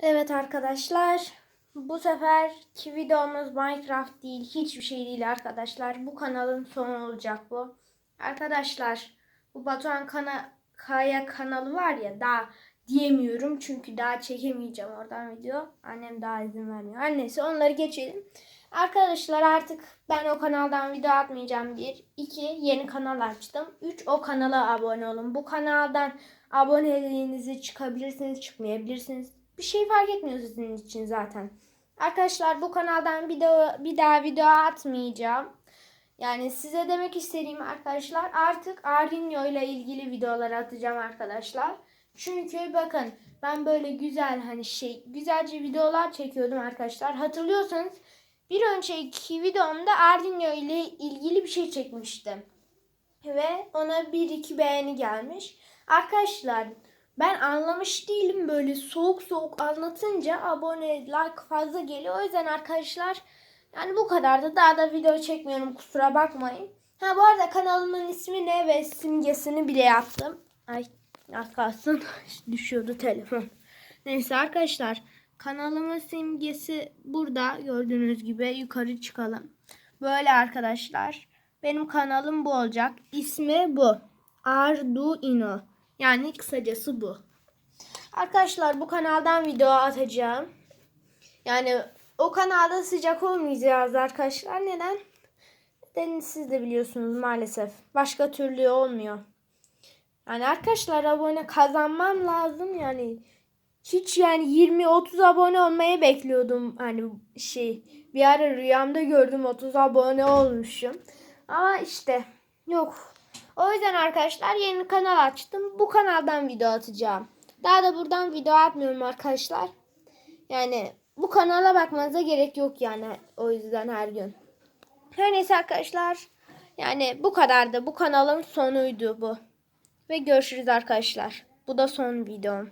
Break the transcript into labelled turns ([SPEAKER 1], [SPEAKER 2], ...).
[SPEAKER 1] Evet arkadaşlar. Bu seferki videomuz Minecraft değil. Hiçbir şey değil arkadaşlar. Bu kanalın sonu olacak bu. Arkadaşlar bu Batuhan kana Kaya kanalı var ya daha diyemiyorum. Çünkü daha çekemeyeceğim oradan video. Annem daha izin vermiyor. Neyse onları geçelim. Arkadaşlar artık ben o kanaldan video atmayacağım. Bir. iki Yeni kanal açtım. Üç O kanala abone olun. Bu kanaldan aboneliğinizi çıkabilirsiniz, çıkmayabilirsiniz. Bir şey fark etmiyor sizin için zaten. Arkadaşlar bu kanaldan bir daha, bir daha video atmayacağım. Yani size demek istediğim arkadaşlar artık Arduino ile ilgili videolar atacağım arkadaşlar. Çünkü bakın ben böyle güzel hani şey güzelce videolar çekiyordum arkadaşlar. Hatırlıyorsanız bir önceki videomda Arduino ile ilgili bir şey çekmiştim. Ve ona bir iki beğeni gelmiş. Arkadaşlar ben anlamış değilim böyle soğuk soğuk anlatınca abone like fazla geliyor. O yüzden arkadaşlar yani bu kadar da daha da video çekmiyorum kusura bakmayın. Ha bu arada kanalımın ismi ne ve simgesini bile yaptım. Ay az kalsın düşüyordu telefon. Neyse arkadaşlar kanalımın simgesi burada gördüğünüz gibi yukarı çıkalım. Böyle arkadaşlar benim kanalım bu olacak. İsmi bu. Arduino. Yani kısacası bu. Arkadaşlar bu kanaldan video atacağım. Yani o kanalda sıcak olmayacağız arkadaşlar. Neden? Neden siz de biliyorsunuz maalesef. Başka türlü olmuyor. Yani arkadaşlar abone kazanmam lazım yani. Hiç yani 20-30 abone olmayı bekliyordum. Hani şey bir ara rüyamda gördüm 30 abone olmuşum. Ama işte yok. O yüzden arkadaşlar yeni kanal açtım. Bu kanaldan video atacağım. Daha da buradan video atmıyorum arkadaşlar. Yani bu kanala bakmanıza gerek yok yani o yüzden her gün. Her neyse arkadaşlar. Yani bu kadardı. Bu kanalın sonuydu bu. Ve görüşürüz arkadaşlar. Bu da son videom.